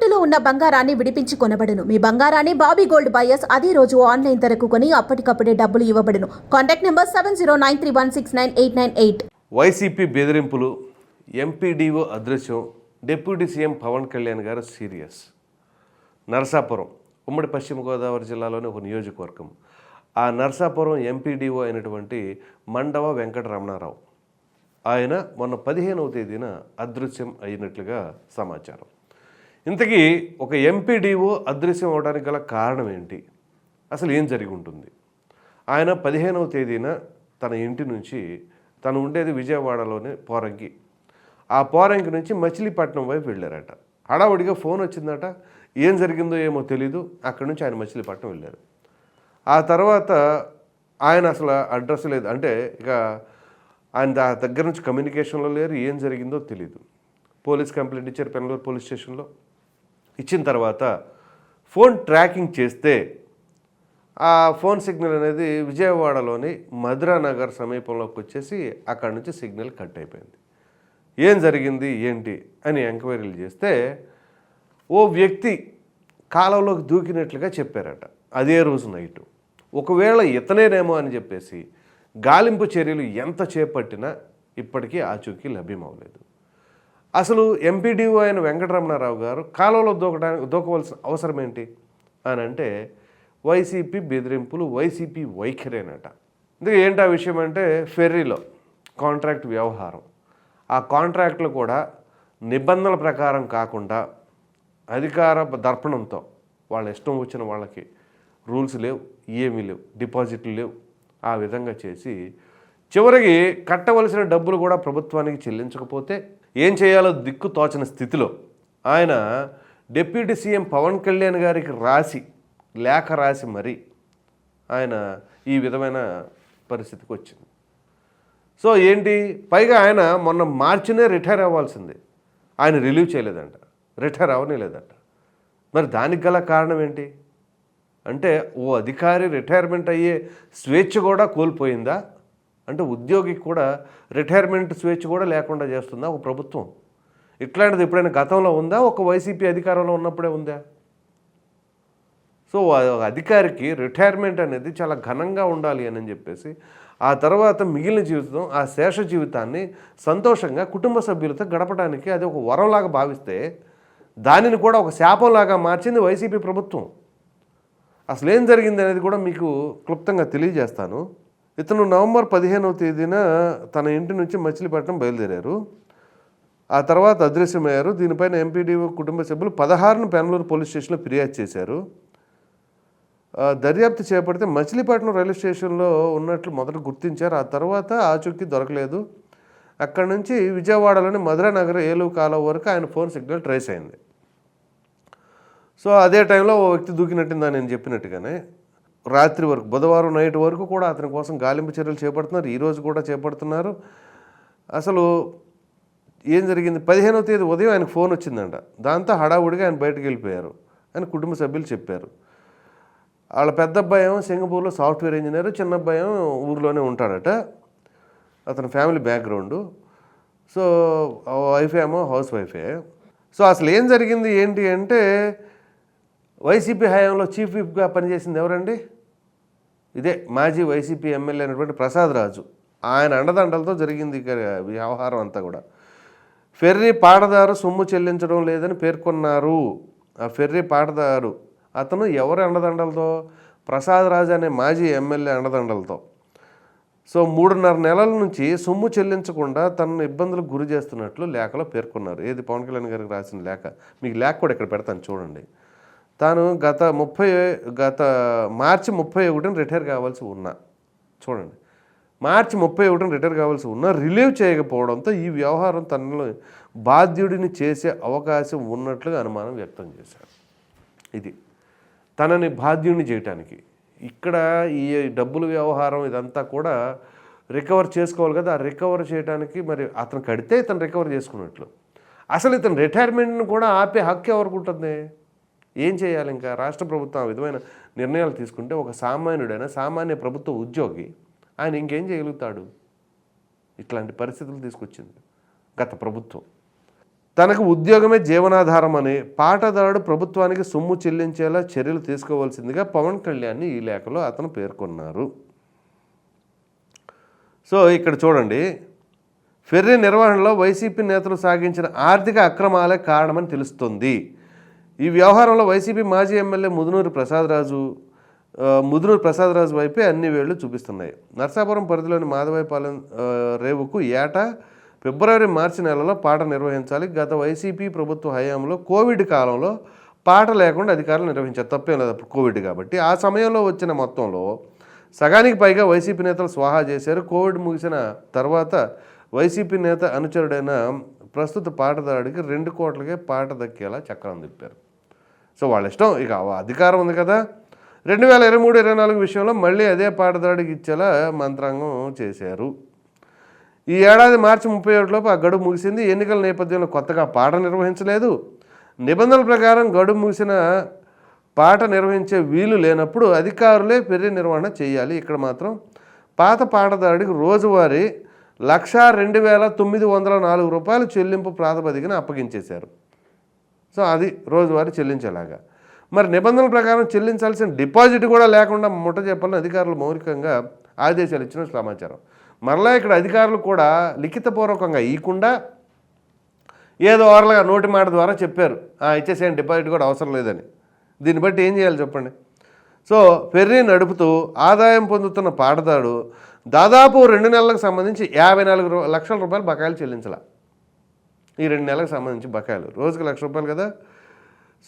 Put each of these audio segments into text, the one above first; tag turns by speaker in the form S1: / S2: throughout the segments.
S1: తాకట్టులో ఉన్న బంగారాన్ని విడిపించి కొనబడును. మీ బంగారాన్ని బాబీ గోల్డ్ బయర్స్ అదే రోజు ఆన్లైన్ ధరకు కొని అప్పటికప్పుడే డబ్బులు ఇవ్వబడును. Contact number seven zero nine three one six nine eight nine eight.
S2: YCP బెదిరింపులు ఎంపీడీఓ అదృశ్యం deputy CM Pawan Kalyan garu serious. Narasapuram ఉమ్మడి పశ్చిమ గోదావరి జిల్లాలోని ఒక నియోజకవర్గం. ఆ నరసాపురం ఎంపీడీఓ అయినటువంటి మండవ వెంకటరమణారావు. ఆయన మొన్న పదిహేనవ తేదీన అదృశ్యం అయినట్లుగా సమాచారం. ఇంతకీ ఒక ఎంపీడీఓ అదృశ్యం అవడానికి గల కారణం ఏంటి? అసలు ఏం జరిగి ఉంటుంది? ఆయన పదిహేనవ తేదీన తన ఇంటి నుంచి తను ఉండేది విజయవాడలోనే పోరంకి. ఆ పోరంకి నుంచి మచిలీపట్నం వైపు వెళ్ళారట. హడావుడిగా ఫోన్ వచ్చిందట. ఏం జరిగిందో ఏమో తెలీదు. అక్కడి నుంచి ఆయన మచిలీపట్నం వెళ్ళారు. ఆ తర్వాత ఆయన అసలు అడ్రస్ లేదు. అంటే ఇక ఆయన దా దగ్గర నుంచి కమ్యూనికేషన్లో లేరు. ఏం జరిగిందో తెలియదు పోలీస్ కంప్లైంట్ ఇచ్చారు పెనలూరు పోలీస్ స్టేషన్లో. ఇచ్చిన తర్వాత ఫోన్ ట్రాకింగ్ చేస్తే ఆ ఫోన్ సిగ్నల్ అనేది విజయవాడలోని మధురానగర్ సమీపంలోకి వచ్చేసి అక్కడి నుంచి సిగ్నల్ కట్ అయిపోయింది. ఏం జరిగింది? ఏంటి? అని ఎంక్వైరీలు చేస్తే ఓ వ్యక్తి కాలంలోకి దూకినట్లుగా చెప్పారట. అదే రోజు నైటు. ఒకవేళ ఇతనేనేమో అని చెప్పేసి గాలింపు చర్యలు ఎంత చేపట్టినా ఇప్పటికీ ఆచూకీ లభ్యమవలేదు అసలు ఎంపీడీఓ అయిన వెంకటరమణారావు గారు కాలంలో దూకడానికి దూకవలసిన అవసరం ఏంటి? అని అంటే వైసీపీ బెదిరింపులు వైసీపీ వైఖరేనట. ఇందుకు ఏంటి ఆ విషయం అంటే ఫెర్రీలో కాంట్రాక్ట్ వ్యవహారం. ఆ కాంట్రాక్ట్లు కూడా నిబంధనల ప్రకారం కాకుండా అధికార దర్పణంతో వాళ్ళ ఇష్టం వచ్చిన వాళ్ళకి రూల్స్ లేవు ఏమీ లేవు డిపాజిట్లు లేవు. ఆ విధంగా చేసి చివరికి కట్టవలసిన డబ్బులు కూడా ప్రభుత్వానికి చెల్లించకపోతే ఏం చేయాలో దిక్కు తోచని స్థితిలో ఆయన డిప్యూటీ సీఎం పవన్ కళ్యాణ్ గారికి రాసి లేఖ రాసి మరి ఆయన ఈ విధమైన పరిస్థితికి వచ్చింది. సో ఏంటి? పైగా ఆయన మొన్న మార్చినే రిటైర్ అవ్వాల్సింది. ఆయన రిలీవ్ చేయలేదంట. రిటైర్ అవ్వనేలేదంట మరి దానికి గల కారణం ఏంటి? అంటే ఓ అధికారి రిటైర్మెంట్ అయ్యే స్వేచ్ఛ కూడా కోల్పోయిందా? అంటే ఉద్యోగికి కూడా రిటైర్మెంట్ స్వేచ్ఛ కూడా లేకుండా చేస్తుందా ఒక ప్రభుత్వం? ఇట్లాంటిది ఎప్పుడైనా గతంలో ఉందా? ఒక వైసీపీ అధికారంలో ఉన్నప్పుడే ఉందా? సో అధికారికి రిటైర్మెంట్ అనేది చాలా ఘనంగా ఉండాలి అని చెప్పేసి ఆ తర్వాత మిగిలిన జీవితం ఆ శేష జీవితాన్ని సంతోషంగా కుటుంబ సభ్యులతో గడపడానికి అది ఒక వరంలాగా భావిస్తే దానిని కూడా ఒక శాపంలాగా మార్చింది వైసీపీ ప్రభుత్వం. అసలు ఏం జరిగింది అనేది కూడా మీకు క్లుప్తంగా తెలియజేస్తాను. ఇతను నవంబర్ పదిహేనవ తేదీన తన ఇంటి నుంచి మచిలీపట్నం బయలుదేరారు. ఆ తర్వాత అదృశ్యమయ్యారు. దీనిపైన ఎంపీడీఓ కుటుంబ సభ్యులు పదహారును పెనలూరు పోలీస్ స్టేషన్లో ఫిర్యాదు చేశారు. దర్యాప్తు చేపడితే మచిలీపట్నం రైల్వే స్టేషన్లో ఉన్నట్లు మొదట గుర్తించారు. ఆ తర్వాత ఆచూకీ దొరకలేదు. అక్కడి నుంచి విజయవాడలోని మధురా నగర్ ఏలూరు కాలం వరకు ఆయన ఫోన్ సిగ్నల్ ట్రేస్ అయింది. సో అదే టైంలో ఓ వ్యక్తి దూకినట్టుందని నేను చెప్పినట్టుగానే రాత్రి వరకు బుధవారం నైట్ వరకు కూడా అతని కోసం గాలింపు చర్యలు చేపడుతున్నారు. ఈరోజు కూడా చేపడుతున్నారు. అసలు ఏం జరిగింది? పదిహేనవ తేదీ ఉదయం ఆయనకు ఫోన్ వచ్చిందంట. దాంతో హడావుడిగా ఆయన బయటకు వెళ్ళిపోయారు. అని కుటుంబ సభ్యులు చెప్పారు. వాళ్ళ పెద్ద అబ్బాయి ఏమో సింగపూర్లో సాఫ్ట్వేర్ ఇంజనీర్ చిన్న అబ్బాయి ఏమో ఊర్లోనే ఉంటాడట. అతని ఫ్యామిలీ బ్యాక్గ్రౌండు. సో వైఫ్ ఏమో హౌస్ వైఫే. సో అసలు ఏం జరిగింది? ఏంటి అంటే వైసీపీ హయాంలో చీఫ్ విప్గా పనిచేసింది ఎవరండి? ఇదే మాజీ వైసీపీ ఎమ్మెల్యే అయినటువంటి ప్రసాద్ రాజు. ఆయన అండదండలతో జరిగింది వ్యవహారం అంతా కూడా. ఫెర్రీ పాటదారు సొమ్ము చెల్లించడం లేదని పేర్కొన్నారు. ఆ ఫెర్రీ పాటదారు అతను ఎవరి అండదండలతో? ప్రసాద్ రాజు అనే మాజీ ఎమ్మెల్యే అండదండలతో. సో మూడున్నర నెలల నుంచి సొమ్ము చెల్లించకుండా తనను ఇబ్బందులకు గురి చేస్తున్నట్లు లేఖలో పేర్కొన్నారు. ఏది? పవన్ కళ్యాణ్ గారికి రాసిన లేఖ. మీకు లేఖ కూడా ఇక్కడ పెడతాను చూడండి. తాను గత ముప్పై గత మార్చి ముప్పై ఒకటిని రిటైర్ కావాల్సి ఉన్నా చూడండి. మార్చి ముప్పై ఒకటిని రిటైర్ కావాల్సి ఉన్నా రిలీవ్ చేయకపోవడంతో ఈ వ్యవహారం తనలో బాధ్యుడిని చేసే అవకాశం ఉన్నట్లుగా అనుమానం వ్యక్తం చేశారు ఇది తనని బాధ్యుడిని చేయటానికి. ఇక్కడ ఈ డబ్బుల వ్యవహారం ఇదంతా కూడా రికవర్ చేసుకోవాలి కదా. ఆ రికవర్ చేయడానికి మరి అతను కడితే ఇతను రికవర్ చేసుకున్నట్లు. అసలు ఇతను రిటైర్మెంట్ని కూడా ఆపే హక్కు ఎవరికి ఉంటుంది? ఏం చేయాలి ఇంకా? రాష్ట్ర ప్రభుత్వం ఆ విధమైన నిర్ణయాలు తీసుకుంటే ఒక సామాన్యుడైన సామాన్య ప్రభుత్వ ఉద్యోగి ఆయన ఇంకేం చేయగలుగుతాడు? ఇట్లాంటి పరిస్థితులు తీసుకొచ్చింది గత ప్రభుత్వం. తనకు ఉద్యోగమే జీవనాధారం అని పాటదారుడు ప్రభుత్వానికి సొమ్ము చెల్లించేలా చర్యలు తీసుకోవాల్సిందిగా పవన్ కళ్యాణ్ని ఈ లేఖలో అతను పేర్కొన్నారు. సో ఇక్కడ చూడండి. ఫెర్రీ నిర్వహణలో వైసీపీ నేతలు సాగించిన ఆర్థిక అక్రమాలే కారణమని తెలుస్తుంది. ఈ వ్యవహారంలో వైసీపీ మాజీ ఎమ్మెల్యే ముదునూరు ప్రసాదరాజు ముదునూరు ప్రసాదరాజు వైపే అన్ని వేళ్ళు చూపిస్తున్నాయి. నర్సాపురం పరిధిలోని మాధవైపాలెం రేవుకు ఏటా ఫిబ్రవరి మార్చి నెలలో పాట నిర్వహించాలి. గత వైసీపీ ప్రభుత్వ హయాంలో కోవిడ్ కాలంలో పాట లేకుండా అధికారులు నిర్వహించారు. తప్పేం లేదు అప్పుడు కోవిడ్ కాబట్టి. ఆ సమయంలో వచ్చిన మొత్తంలో సగానికి పైగా వైసీపీ నేతలు స్వాహా చేశారు. కోవిడ్ ముగిసిన తర్వాత వైసీపీ నేత అనుచరుడైన ప్రస్తుత పాటదారుడికి రెండు కోట్లకే పాట దక్కేలా చక్రం తిప్పారు. సో వాళ్ళ ఇష్టం. ఇక అధికారం ఉంది కదా. రెండు వేల ఇరవై మూడు ఇరవై నాలుగు విషయంలో మళ్ళీ అదే పాటదాడికి ఇచ్చేలా మంత్రాంగం చేశారు. ఈ ఏడాది మార్చి ముప్పై ఒకటిలోపు ఆ గడువు ముగిసింది. ఎన్నికల నేపథ్యంలో కొత్తగా పాట నిర్వహించలేదు. నిబంధనల ప్రకారం గడువు ముగిసిన పాట నిర్వహించే వీలు లేనప్పుడు అధికారులే పెళ్ళి నిర్వహణ చేయాలి. ఇక్కడ మాత్రం పాత పాటదారుడికి రోజువారీ లక్షా రెండు వేల తొమ్మిది వందల నాలుగు రూపాయలు చెల్లింపు ప్రాతిపదికన అప్పగించేశారు. సో అది రోజువారీ చెల్లించేలాగా. మరి నిబంధనల ప్రకారం చెల్లించాల్సిన డిపాజిట్ కూడా లేకుండా ముట్ట చెప్పాలని అధికారులు మౌలికంగా ఆదేశాలు ఇచ్చిన సమాచారం. మరలా ఇక్కడ అధికారులు కూడా లిఖితపూర్వకంగా ఇవ్వకుండా ఏదో ఓరలుగా నోటి మాట ద్వారా చెప్పారు. "ఆ, ఇచ్చేసేయండి డిపాజిట్ కూడా అవసరం లేదని. దీన్ని బట్టి ఏం చేయాలి చెప్పండి? సో ఫెర్రీ నడుపుతూ ఆదాయం పొందుతున్న పాటదాడు దాదాపు రెండు నెలలకు సంబంధించి యాభై నాలుగు లక్షల రూపాయలు బకాయిలు చెల్లించాల. ఈ రెండు నెలలకు సంబంధించి బకాయిలు. రోజుకి లక్ష రూపాయలు కదా.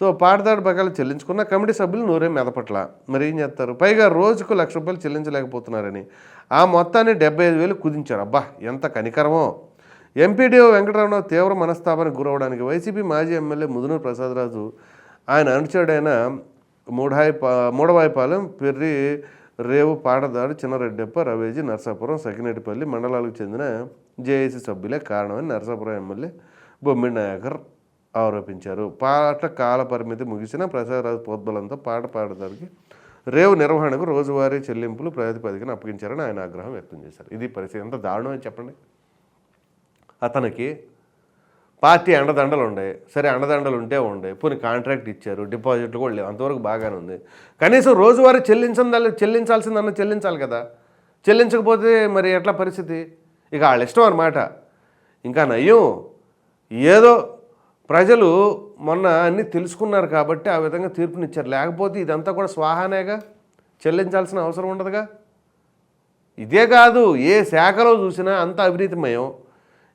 S2: సో పాటదాడు బకాయిలు చెల్లించుకున్న కమిటీ సభ్యులు నూరే మెదపట్ల. మరి ఏం చేస్తారు? పైగా రోజుకు లక్ష రూపాయలు చెల్లించలేకపోతున్నారని. ఆ మొత్తాన్ని డెబ్బై ఐదు వేలు కుదించారు. అబ్బా ఎంత కనికరమో. ఎంపీడీఓ వెంకటరమణ తీవ్ర మనస్తాపానికి గురవడానికి వైసీపీ మాజీ ఎమ్మెల్యే ముదునూరు ప్రసాదరాజు ఆయన అనుచరుడైన మూఢాయి మూడవాయిపాలెం పెర్రి రేవు పాటదాడు చిన్నరెడ్డప్ప రవేజీ నర్సాపురం సకినేటిపల్లి మండలాలకు చెందిన జేఏసీ సభ్యులే కారణమని నర్సాపురం ఎమ్మెల్యే బొమ్మినాయకర్ ఆరోపించారు. పాట కాల పరిమితి ముగిసిన ప్రసాదరాజు పోద్బలంతో పాట పాడదానికి రేవు నిర్వహణకు రోజువారీ చెల్లింపులు ప్రాతిపదికన అప్పగించారని ఆయన ఆగ్రహం వ్యక్తం చేశారు. ఇది పరిస్థితి ఎంత దారుణం అని చెప్పండి. అతనికి పార్టీ అండదండలు ఉండే సరే అండదండలు ఉంటే ఉండే పోనీ కాంట్రాక్ట్ ఇచ్చారు డిపాజిట్లు కూడా లేవు అంతవరకు బాగానే ఉంది. కనీసం రోజువారీ చెల్లించాలి చెల్లించాల్సిందన్న చెల్లించాలి కదా. చెల్లించకపోతే మరి ఎట్లా పరిస్థితి? ఇక వాళ్ళ ఇష్టం అన్నమాట. ఇంకా నయ్యం ఏదో ప్రజలు మొన్న అన్నీ తెలుసుకున్నారు కాబట్టి ఆ విధంగా తీర్పునిచ్చారు. లేకపోతే ఇదంతా కూడా స్వాహానేగా? చెల్లించాల్సిన అవసరం ఉండదుగా? ఇదే కాదు ఏ శాఖలో చూసినా అంత అవినీతిమయం.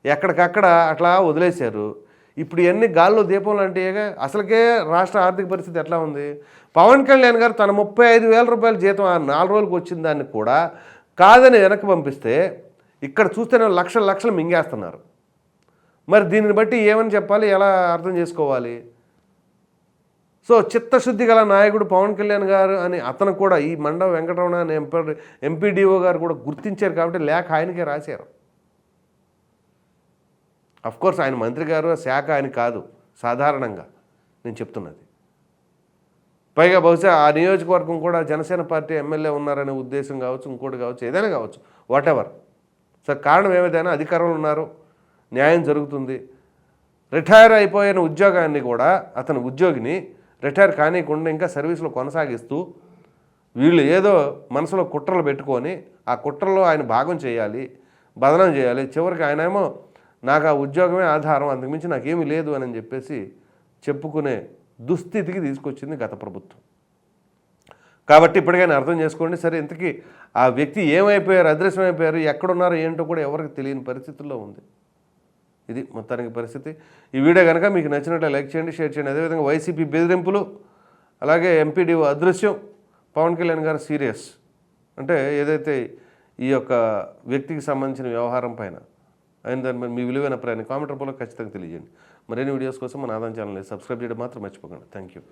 S2: ఎక్కడికక్కడ అట్లా వదిలేశారు. ఇప్పుడు ఇవన్నీ గాల్లో దీపం లాంటివిగా అసలుకే రాష్ట్ర ఆర్థిక పరిస్థితి ఎట్లా ఉంది? పవన్ కళ్యాణ్ గారు తన ముప్పై ఐదు వేల రూపాయల జీతం ఆ నాలుగు రోజులకు వచ్చిన దాన్ని కూడా కాదని వెనక్కి పంపిస్తే ఇక్కడ చూస్తేనే లక్షల లక్షలు మింగేస్తున్నారు. మరి దీనిని బట్టి ఏమని చెప్పాలి? ఎలా అర్థం చేసుకోవాలి? సో చిత్తశుద్ధి గల నాయకుడు పవన్ కళ్యాణ్ గారు అని అతను కూడా ఈ మండవ వెంకటరమణ అని ఎంపీ ఎంపీడీఓ గారు కూడా గుర్తించారు కాబట్టి లేఖ ఆయనకే రాశారు. కోర్స్ ఆయన మంత్రి గారు ఆ శాఖ ఆయన కాదు సాధారణంగా నేను చెప్తున్నది. పైగా బహుశా ఆ నియోజకవర్గం కూడా జనసేన పార్టీ ఎమ్మెల్యే ఉన్నారనే ఉద్దేశం కావచ్చు ఇంకోటి కావచ్చు ఏదైనా కావచ్చు వాట్ ఎవర్ సార్ కారణం ఏమైనా అధికారంలో ఉన్నారు న్యాయం జరుగుతుంది. రిటైర్ అయిపోయిన ఉద్యోగాన్ని కూడా అతని ఉద్యోగిని రిటైర్ కానివ్వకుండా ఇంకా సర్వీస్లో కొనసాగిస్తూ వీళ్ళు ఏదో మనసులో కుట్రలు పెట్టుకొని ఆ కుట్రలో ఆయన భాగం చేయాలి బదనం చేయాలి. చివరికి ఆయనేమో నాకు ఆ ఉద్యోగమే ఆధారం అంతకుమించి నాకేమీ లేదు అని చెప్పేసి చెప్పుకునే దుస్థితికి తీసుకొచ్చింది గత ప్రభుత్వం. కాబట్టి ఇప్పటికైనా అర్థం చేసుకోండి సరే ఇంతకీ ఆ వ్యక్తి ఏమైపోయారు అదృశ్యమైపోయారు ఎక్కడున్నారో ఏంటో కూడా ఎవరికి తెలియని పరిస్థితుల్లో ఉంది. ఇది మొత్తానికి పరిస్థితి. ఈ వీడియో కనుక మీకు నచ్చినట్లు లైక్ చేయండి షేర్ చేయండి. అదేవిధంగా వైసీపీ బెదిరింపులు అలాగే ఎంపీడీఓ అదృశ్యం పవన్ కళ్యాణ్ గారు సీరియస్. అంటే ఏదైతే ఈ యొక్క వ్యక్తికి సంబంధించిన వ్యవహారం పైన అయిన దాని మీద మీ విలువైన ప్రయాణం కామెంట్ రూపంలో ఖచ్చితంగా తెలియజేయండి. మరిన్ని వీడియోస్ కోసం మన ఆదాయం ఛానల్ని సబ్స్క్రైబ్ చేయడం మాత్రం మర్చిపోకండి. Thank you